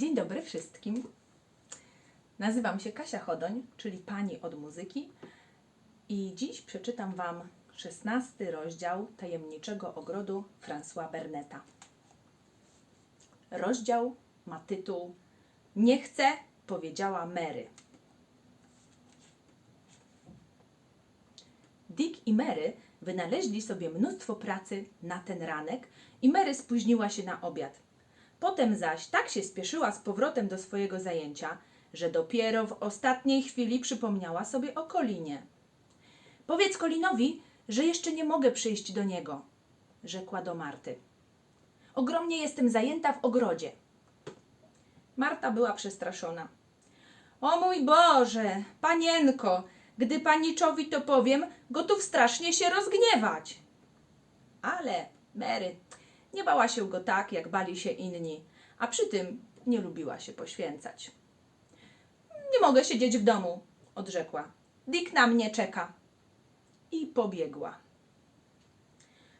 Dzień dobry wszystkim. Nazywam się Kasia Chodoń, czyli pani od muzyki i dziś przeczytam Wam szesnasty rozdział tajemniczego ogrodu François Berneta. Rozdział ma tytuł Nie chcę, powiedziała Mary. Dick i Mary wynaleźli sobie mnóstwo pracy na ten ranek i Mary spóźniła się na obiad. Potem zaś tak się spieszyła z powrotem do swojego zajęcia, że dopiero w ostatniej chwili przypomniała sobie o Kolinie. Powiedz Kolinowi, że jeszcze nie mogę przyjść do niego, rzekła do Marty. Ogromnie jestem zajęta w ogrodzie. Marta była przestraszona. O mój Boże, panienko, gdy paniczowi to powiem, gotów strasznie się rozgniewać. Ale Mary nie bała się go tak, jak bali się inni, a przy tym nie lubiła się poświęcać. Nie mogę siedzieć w domu, odrzekła. Dick na mnie czeka. I pobiegła.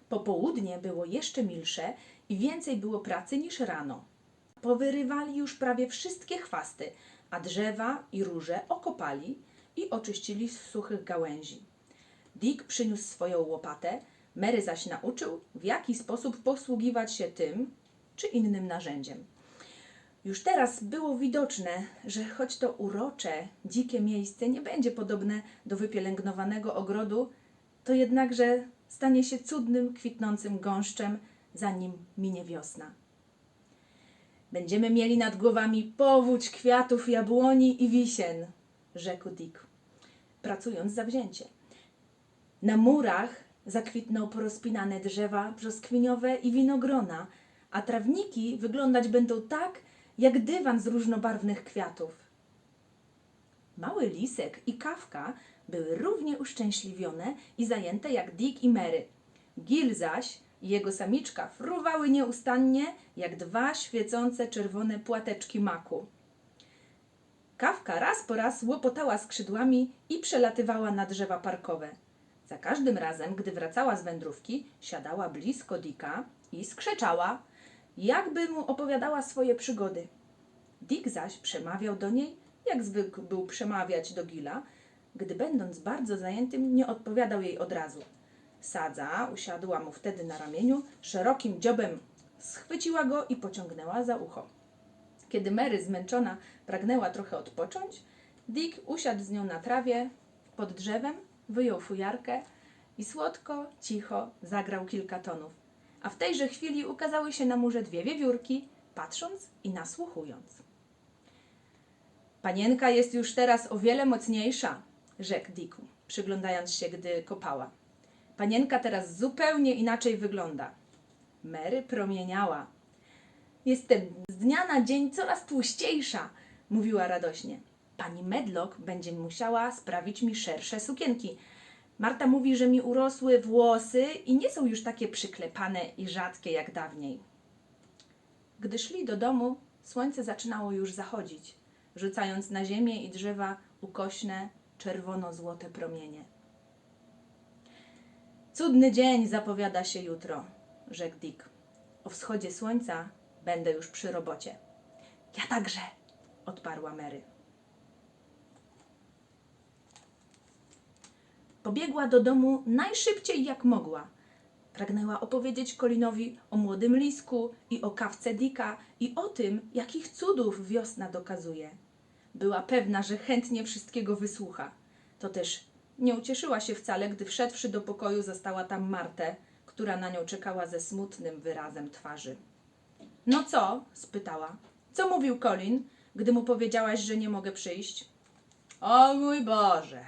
Popołudnie było jeszcze milsze i więcej było pracy niż rano. Powyrywali już prawie wszystkie chwasty, a drzewa i róże okopali i oczyścili z suchych gałęzi. Dick przyniósł swoją łopatę, Mary zaś nauczył, w jaki sposób posługiwać się tym czy innym narzędziem. Już teraz było widoczne, że choć to urocze, dzikie miejsce nie będzie podobne do wypielęgnowanego ogrodu, to jednakże stanie się cudnym, kwitnącym gąszczem, zanim minie wiosna. Będziemy mieli nad głowami powódź kwiatów jabłoni i wisien, rzekł Dick, pracując zawzięcie. Na murach zakwitną porozpinane drzewa brzoskwiniowe i winogrona, a trawniki wyglądać będą tak, jak dywan z różnobarwnych kwiatów. Mały lisek i kawka były równie uszczęśliwione i zajęte jak Dick i Mary. Gil zaś i jego samiczka fruwały nieustannie jak dwa świecące czerwone płateczki maku. Kawka raz po raz łopotała skrzydłami i przelatywała na drzewa parkowe. Za każdym razem, gdy wracała z wędrówki, siadała blisko Dicka i skrzeczała, jakby mu opowiadała swoje przygody. Dick zaś przemawiał do niej, jak zwykł był przemawiać do Gila, gdy będąc bardzo zajętym, nie odpowiadał jej od razu. Sadza usiadła mu wtedy na ramieniu, szerokim dziobem schwyciła go i pociągnęła za ucho. Kiedy Mary zmęczona pragnęła trochę odpocząć, Dick usiadł z nią na trawie pod drzewem, wyjął fujarkę i słodko, cicho zagrał kilka tonów. A w tejże chwili ukazały się na murze dwie wiewiórki, patrząc i nasłuchując. Panienka jest już teraz o wiele mocniejsza, rzekł Dicku, przyglądając się, gdy kopała. Panienka teraz zupełnie inaczej wygląda. Mary promieniała. Jestem z dnia na dzień coraz tłuściejsza, mówiła radośnie. Pani Medlock będzie musiała sprawić mi szersze sukienki. Marta mówi, że mi urosły włosy i nie są już takie przyklepane i rzadkie jak dawniej. Gdy szli do domu, słońce zaczynało już zachodzić, rzucając na ziemię i drzewa ukośne, czerwono-złote promienie. Cudny dzień zapowiada się jutro, rzekł Dick. O wschodzie słońca będę już przy robocie. Ja także, odparła Mary. Pobiegła do domu najszybciej jak mogła. Pragnęła opowiedzieć Kolinowi o młodym lisku i o kawce Dika i o tym, jakich cudów wiosna dokazuje. Była pewna, że chętnie wszystkiego wysłucha. To też nie ucieszyła się wcale, gdy wszedłszy do pokoju zastała tam Martę, która na nią czekała ze smutnym wyrazem twarzy. No co? spytała. Co mówił Colin, gdy mu powiedziałaś, że nie mogę przyjść? O mój Boże,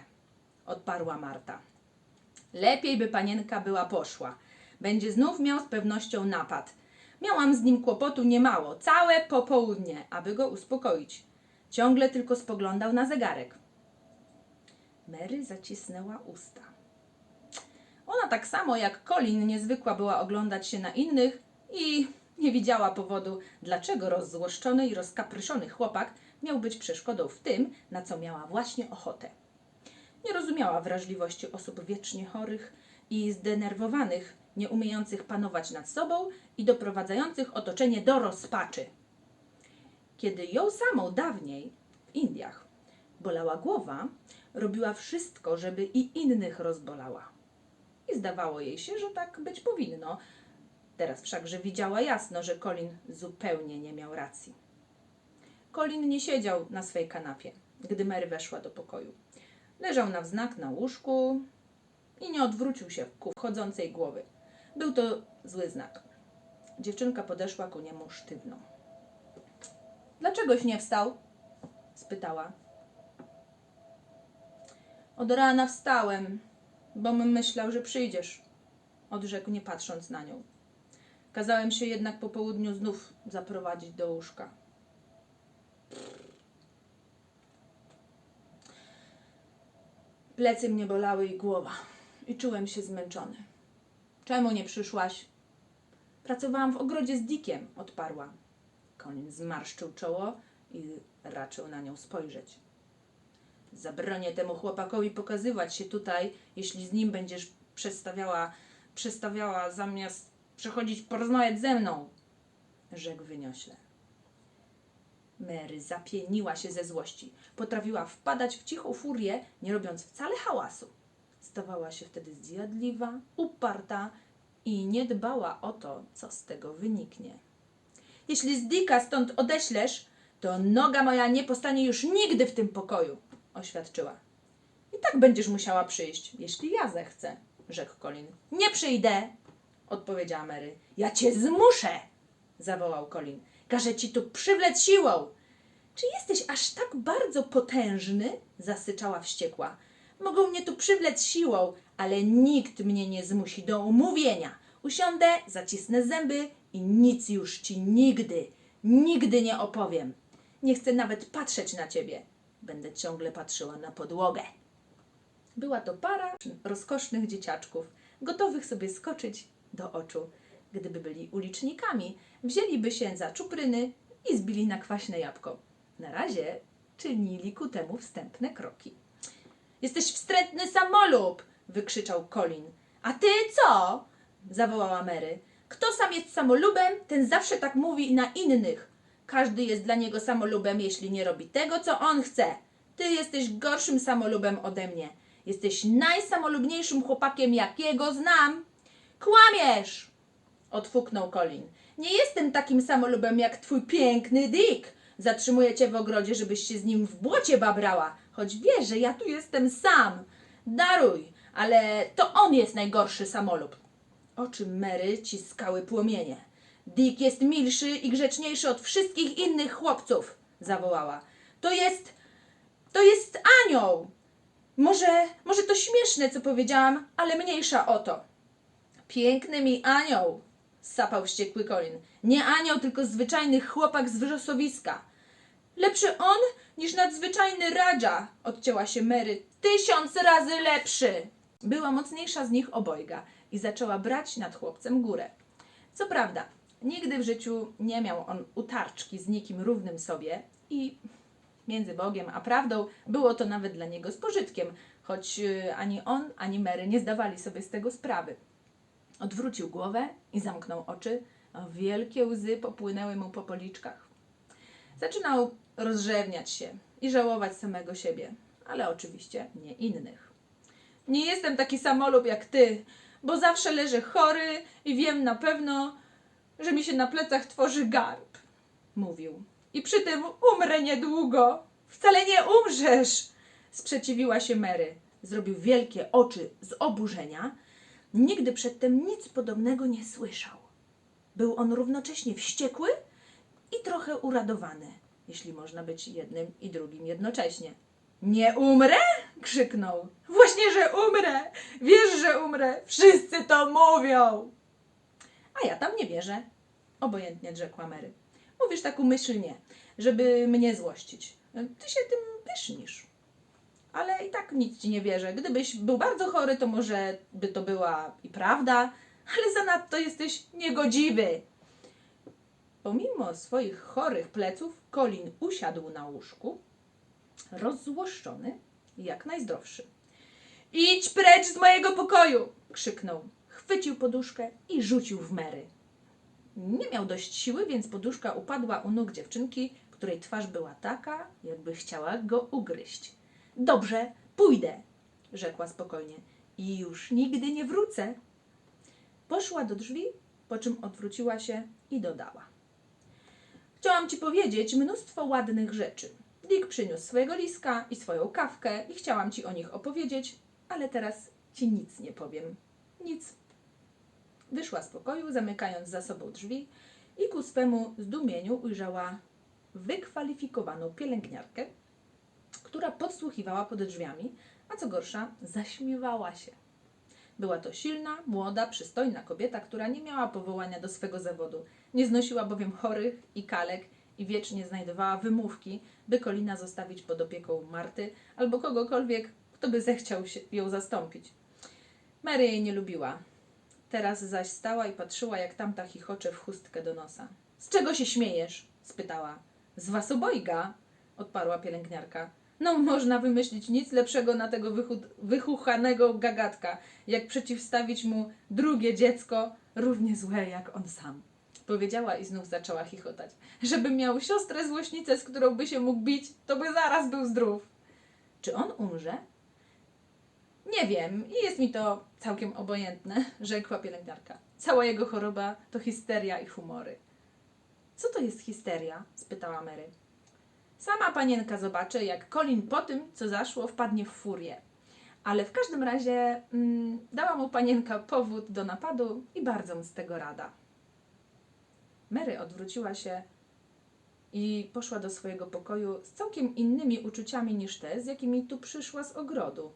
odparła Marta. Lepiej by panienka była poszła. Będzie znów miał z pewnością napad. Miałam z nim kłopotu niemało, całe popołudnie, aby go uspokoić. Ciągle tylko spoglądał na zegarek. Mary zacisnęła usta. Ona tak samo jak Colin niezwykła była oglądać się na innych i nie widziała powodu, dlaczego rozzłoszczony i rozkapryszony chłopak miał być przeszkodą w tym, na co miała właśnie ochotę. Nie rozumiała wrażliwości osób wiecznie chorych i zdenerwowanych, nie umiejących panować nad sobą i doprowadzających otoczenie do rozpaczy. kiedy ją samą dawniej w Indiach bolała głowa, robiła wszystko, żeby i innych rozbolała. I zdawało jej się, że tak być powinno. Teraz wszakże widziała jasno, że Colin zupełnie nie miał racji. Colin nie siedział na swej kanapie, gdy Mary weszła do pokoju. Leżał na wznak na łóżku i nie odwrócił się ku wchodzącej głowy. Był to zły znak. Dziewczynka podeszła ku niemu sztywno. Dlaczegoś nie wstał? spytała. Od rana wstałem, bom myślał, że przyjdziesz, odrzekł nie patrząc na nią. Kazałem się jednak po południu znów zaprowadzić do łóżka. Plecy mnie bolały i głowa, i czułem się zmęczony. Czemu nie przyszłaś? Pracowałam w ogrodzie z Dickiem, odparła. Colin zmarszczył czoło i raczył na nią spojrzeć. Zabronię temu chłopakowi pokazywać się tutaj, jeśli z nim będziesz przestawiała, przestawiała zamiast przychodzić porozmawiać ze mną, rzekł wyniośle. Mary zapieniła się ze złości. Potrafiła wpadać w cichą furię, nie robiąc wcale hałasu. Stawała się wtedy zjadliwa, uparta i nie dbała o to, co z tego wyniknie. Jeśli z Dicka stąd odeślesz, to noga moja nie postanie już nigdy w tym pokoju, oświadczyła. I tak będziesz musiała przyjść, jeśli ja zechcę, rzekł Colin. Nie przyjdę, odpowiedziała Mary. Ja cię zmuszę, zawołał Colin. Każę ci tu przywlec siłą. Czy jesteś aż tak bardzo potężny? zasyczała wściekła. Mogą mnie tu przywlec siłą, ale nikt mnie nie zmusi do umówienia. Usiądę, zacisnę zęby i nic już ci nigdy, nigdy nie opowiem. Nie chcę nawet patrzeć na ciebie. Będę ciągle patrzyła na podłogę. Była to para rozkosznych dzieciaczków, gotowych sobie skoczyć do oczu. Gdyby byli ulicznikami, wzięliby się za czupryny i zbili na kwaśne jabłko. Na razie czynili ku temu wstępne kroki. Jesteś wstrętny samolub! wykrzyczał Colin. A ty co? zawołała Mary. Kto sam jest samolubem, ten zawsze tak mówi na innych. Każdy jest dla niego samolubem, jeśli nie robi tego, co on chce. Ty jesteś gorszym samolubem ode mnie. Jesteś najsamolubniejszym chłopakiem, jakiego znam. Kłamiesz! Odfuknął Colin. Nie jestem takim samolubem jak twój piękny Dick. Zatrzymuję cię w ogrodzie, żebyś się z nim w błocie babrała. Choć wiesz, że ja tu jestem sam. Daruj, ale to on jest najgorszy samolub. Oczy Mary ciskały płomienie. Dick jest milszy i grzeczniejszy od wszystkich innych chłopców, zawołała. To jest. to jest anioł. Może, może to śmieszne, co powiedziałam, ale mniejsza o to. Piękny mi anioł, sapał wściekły Colin. Nie anioł, tylko zwyczajny chłopak z wrzosowiska. Lepszy on niż nadzwyczajny Radża, odcięła się Mary. Tysiąc razy lepszy! Była mocniejsza z nich obojga i zaczęła brać nad chłopcem górę. Co prawda, nigdy w życiu nie miał on utarczki z nikim równym sobie i między Bogiem a prawdą było to nawet dla niego z pożytkiem, choć y, ani on, ani Mary nie zdawali sobie z tego sprawy. Odwrócił głowę i zamknął oczy, wielkie łzy popłynęły mu po policzkach. Zaczynał rozrzewniać się i żałować samego siebie, ale oczywiście nie innych. Nie jestem taki samolub jak ty, bo zawsze leżę chory i wiem na pewno, że mi się na plecach tworzy garb, mówił. I przy tym umrę niedługo. Wcale nie umrzesz, sprzeciwiła się Mary. Zrobił wielkie oczy z oburzenia. Nigdy przedtem nic podobnego nie słyszał. Był on równocześnie wściekły i trochę uradowany, jeśli można być jednym i drugim jednocześnie. Nie umrę? krzyknął. Właśnie, że umrę! Wiesz, że umrę! Wszyscy to mówią! A ja tam nie wierzę, obojętnie rzekła Mary. Mówisz tak umyślnie, żeby mnie złościć. Ty się tym pysznisz. Ale i tak nic ci nie wierzę. Gdybyś był bardzo chory, to może by to była i prawda, ale zanadto jesteś niegodziwy. Pomimo swoich chorych pleców, Colin usiadł na łóżku, rozzłoszczony jak najzdrowszy. Idź precz z mojego pokoju! krzyknął. Chwycił poduszkę i rzucił w Mary. Nie miał dość siły, więc poduszka upadła u nóg dziewczynki, której twarz była taka, jakby chciała go ugryźć. Dobrze, pójdę, rzekła spokojnie. I już nigdy nie wrócę. Poszła do drzwi, po czym odwróciła się i dodała. Chciałam ci powiedzieć mnóstwo ładnych rzeczy. Dick przyniósł swojego liska i swoją kawkę i chciałam ci o nich opowiedzieć, ale teraz ci nic nie powiem. Nic. Wyszła z pokoju, zamykając za sobą drzwi i ku swemu zdumieniu ujrzała wykwalifikowaną pielęgniarkę, która podsłuchiwała pod drzwiami, a co gorsza, zaśmiewała się. Była to silna, młoda, przystojna kobieta, która nie miała powołania do swego zawodu. Nie znosiła bowiem chorych i kalek i wiecznie znajdowała wymówki, by Kolina zostawić pod opieką Marty albo kogokolwiek, kto by zechciał ją zastąpić. Mary jej nie lubiła. Teraz zaś stała i patrzyła, jak tamta chichocze w chustkę do nosa. Z czego się śmiejesz? spytała. Z was obojga, odparła pielęgniarka. No, można wymyślić nic lepszego na tego wychu- wychuchanego gagatka, jak przeciwstawić mu drugie dziecko, równie złe jak on sam. Powiedziała i znów zaczęła chichotać. Żeby miał siostrę złośnicę, z którą by się mógł bić, to by zaraz był zdrów. Czy on umrze? Nie wiem i jest mi to całkiem obojętne, rzekła pielęgniarka. Cała jego choroba to histeria i humory. Co to jest histeria? spytała Mary. Sama panienka zobaczy, jak Colin po tym, co zaszło, wpadnie w furię. Ale w każdym razie mm, dała mu panienka powód do napadu i bardzo mu z tego rada. Mary odwróciła się i poszła do swojego pokoju z całkiem innymi uczuciami niż te, z jakimi tu przyszła z ogrodu.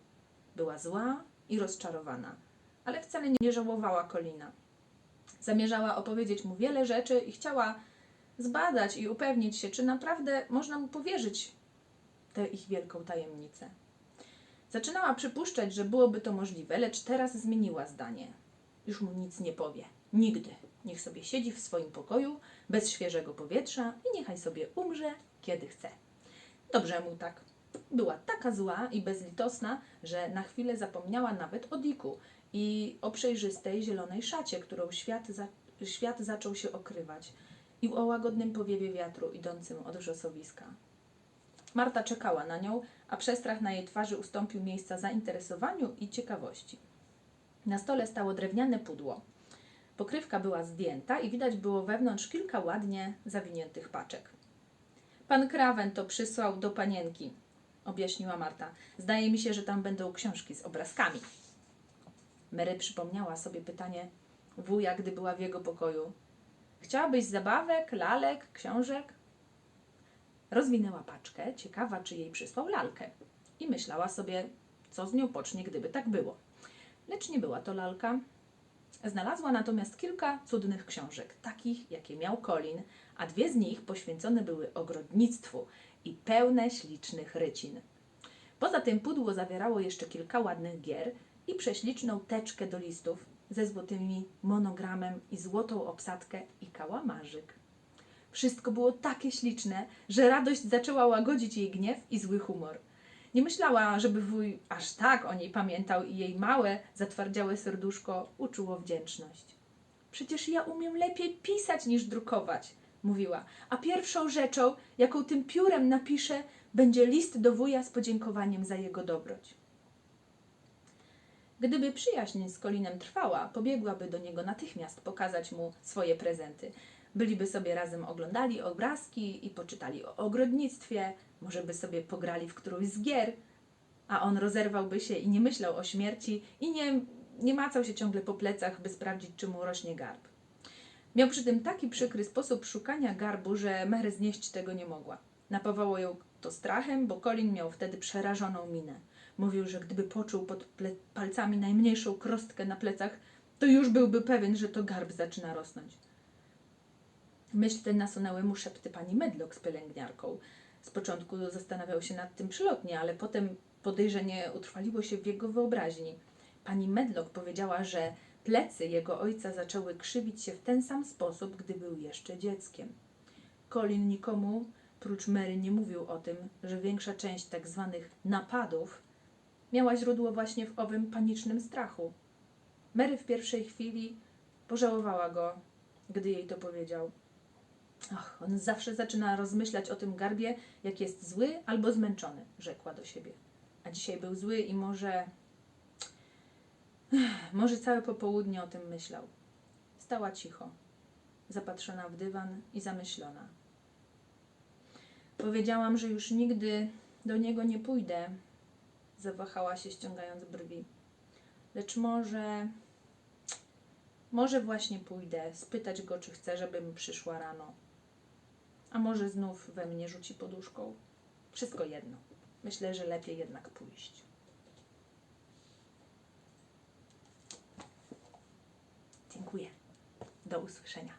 Była zła i rozczarowana, ale wcale nie żałowała Kolina. Zamierzała opowiedzieć mu wiele rzeczy i chciała zbadać i upewnić się, czy naprawdę można mu powierzyć tę ich wielką tajemnicę. Zaczynała przypuszczać, że byłoby to możliwe, lecz teraz zmieniła zdanie. Już mu nic nie powie. Nigdy. Niech sobie siedzi w swoim pokoju, bez świeżego powietrza i niechaj sobie umrze, kiedy chce. Dobrze mu tak. Była taka zła i bezlitosna, że na chwilę zapomniała nawet o Diku i o przejrzystej zielonej szacie, którą świat, za, świat zaczął się okrywać i o łagodnym powiewie wiatru idącym od wrzosowiska. Marta czekała na nią, a przestrach na jej twarzy ustąpił miejsca zainteresowaniu i ciekawości. Na stole stało drewniane pudło. Pokrywka była zdjęta i widać było wewnątrz kilka ładnie zawiniętych paczek. Pan Krawen to przysłał do panienki, objaśniła Marta. Zdaje mi się, że tam będą książki z obrazkami. Mary przypomniała sobie pytanie wuja, gdy była w jego pokoju. Chciałabyś zabawek, lalek, książek? Rozwinęła paczkę, ciekawa, czy jej przysłał lalkę. I myślała sobie, co z nią pocznie, gdyby tak było. Lecz nie była to lalka. Znalazła natomiast kilka cudnych książek, takich, jakie miał Colin, a dwie z nich poświęcone były ogrodnictwu i pełne ślicznych rycin. Poza tym pudło zawierało jeszcze kilka ładnych gier i prześliczną teczkę do listów ze złotymi monogramem i złotą obsadkę i kałamarzyk. Wszystko było takie śliczne, że radość zaczęła łagodzić jej gniew i zły humor. Nie myślała, żeby wuj aż tak o niej pamiętał i jej małe, zatwardziałe serduszko uczuło wdzięczność. Przecież ja umiem lepiej pisać niż drukować, mówiła, a pierwszą rzeczą, jaką tym piórem napiszę, będzie list do wuja z podziękowaniem za jego dobroć. Gdyby przyjaźń z Kolinem trwała, pobiegłaby do niego natychmiast pokazać mu swoje prezenty. Byliby sobie razem oglądali obrazki i poczytali o ogrodnictwie, może by sobie pograli w którąś z gier, a on rozerwałby się i nie myślał o śmierci i nie, nie macał się ciągle po plecach, by sprawdzić, czy mu rośnie garb. Miał przy tym taki przykry sposób szukania garbu, że Mary znieść tego nie mogła. Napawało ją to strachem, bo Colin miał wtedy przerażoną minę. Mówił, że gdyby poczuł pod palcami najmniejszą krostkę na plecach, to już byłby pewien, że to garb zaczyna rosnąć. Myśl ten nasunęły mu szepty pani Medlock z pielęgniarką. Z początku zastanawiał się nad tym przylotnie, ale potem podejrzenie utrwaliło się w jego wyobraźni. Pani Medlock powiedziała, że plecy jego ojca zaczęły krzywić się w ten sam sposób, gdy był jeszcze dzieckiem. Colin nikomu, prócz Mary, nie mówił o tym, że większa część tak zwanych napadów miała źródło właśnie w owym panicznym strachu. Mary w pierwszej chwili pożałowała go, gdy jej to powiedział. Ach, on zawsze zaczyna rozmyślać o tym garbie, jak jest zły albo zmęczony, rzekła do siebie. A dzisiaj był zły i może. Może całe popołudnie o tym myślał. Stała cicho, zapatrzona w dywan i zamyślona. Powiedziałam, że już nigdy do niego nie pójdę, zawahała się, ściągając brwi. Lecz może. Może właśnie pójdę, spytać go, czy chce, żebym przyszła rano. A może znów we mnie rzuci poduszką? Wszystko jedno. Myślę, że lepiej jednak pójść. Dziękuję. Do usłyszenia.